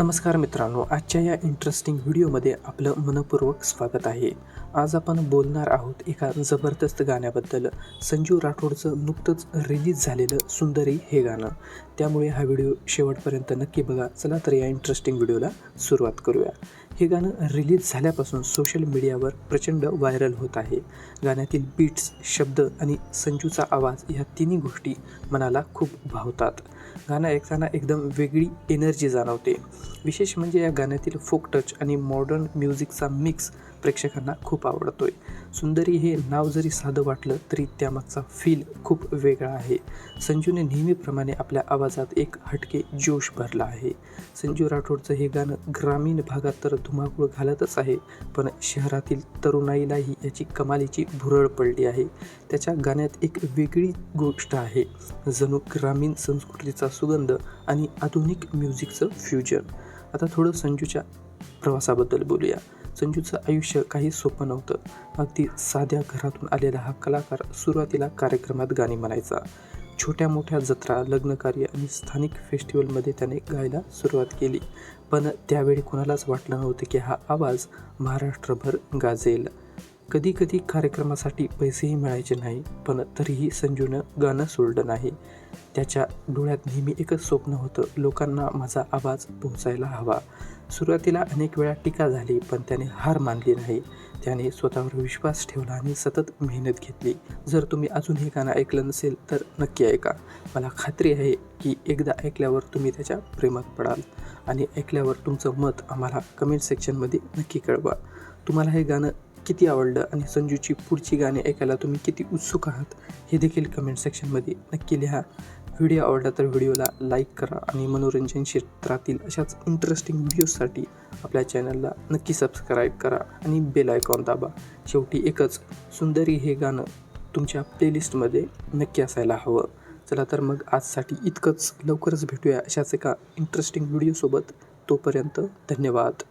नमस्कार मित्रांनो आजच्या या इंटरेस्टिंग व्हिडिओमध्ये आपलं मनपूर्वक स्वागत आहे. आज आपण बोलणार आहोत एका जबरदस्त गाण्याबद्दल. संजीव राठोडचं नुकतंच रिलीज झालेलं सुंदरी हे गाणं. त्यामुळे हा व्हिडिओ शेवटपर्यंत नक्की बघा. चला तर या इंटरेस्टिंग व्हिडिओला सुरुवात करूया. हे गाणं रिलीज झाल्यापासून सोशल मीडियावर प्रचंड व्हायरल होत आहे. गाण्यातील बीट्स शब्द आणि संजूचा आवाज ह्या तिन्ही गोष्टी मनाला खूप भावतात. गाणं ऐकताना एकदम वेगळी एनर्जी जाणवते. विशेष म्हणजे या गाण्यातील फोक टच आणि मॉडर्न म्युझिकचा मिक्स प्रेक्षकांना खूप आवडतोय. सुंदरी हे नाव जरी साधं वाटलं तरी त्यामागचा फील खूप वेगळा आहे. संजूने नेहमीप्रमाणे आपल्या आवाजात एक हटके जोश भरला आहे. संजू राठोडचं हे गाणं ग्रामीण भागात तर धुमाकूळ घालतच आहे पण शहरातील तरुणाईलाही याची कमालीची भुरळ पडली आहे. त्याच्या गाण्यात एक वेगळी गोष्ट आहे. जणू ग्रामीण संस्कृतीचा सुगंध आणि आधुनिक म्युझिकचं फ्युजन आता थोडं संजूच्या प्रवासाबद्दल बोलूया. संजूचं आयुष्य काही सोपं नव्हतं. अगदी साध्या घरातून आलेला हा कलाकार सुरुवातीला कार्यक्रमात गाणी म्हणायचा. छोट्या मोठ्या जत्रा लग्नकार्य आणि स्थानिक फेस्टिवलमध्ये त्याने गायला सुरुवात केली. पण त्यावेळी कोणालाच वाटलं नव्हतं की हा आवाज महाराष्ट्रभर गाजेल. कधी कधी कार्यक्रमासाठी पैसेही मिळायचे नाही पण तरीही संजूनं गाणं सोडलं नाही. त्याच्या डोळ्यात नेहमी एकच स्वप्न होतं लोकांना माझा आवाज पोहोचायला हवा. सुरुवातीला अनेक वेळा टीका झाली पण त्याने हार मानली नाही. त्याने स्वतःवर विश्वास ठेवला आणि सतत मेहनत घेतली. जर तुम्ही अजून हे गाणं ऐकलं नसेल तर नक्की ऐका. मला खात्री आहे की एकदा ऐकल्यावर तुम्ही त्याच्या प्रेमात पडाल आणि ऐकल्यावर तुमचं मत आम्हाला कमेंट सेक्शनमध्ये नक्की कळवा. तुम्हाला हे गाणं किती आवडलं आणि संजूची पुढची गाणी ऐकायला तुम्ही किती उत्सुक आहात हे देखील कमेंट सेक्शनमध्ये नक्की लिहा. व्हिडिओ आवडला तर व्हिडिओला लाईक करा आणि मनोरंजन क्षेत्रातील अशाच इंटरेस्टिंग व्हिडिओजसाठी आपल्या चॅनलला नक्की सबस्क्राईब करा आणि बेल आयकॉन दाबा. शेवटी एकच सुंदरी हे गाणं तुमच्या प्लेलिस्टमध्ये नक्की असायला हवं. चला तर मग आजसाठी इतकंच. लवकरच भेटूया अशाच एका इंटरेस्टिंग व्हिडिओसोबत तोपर्यंत धन्यवाद.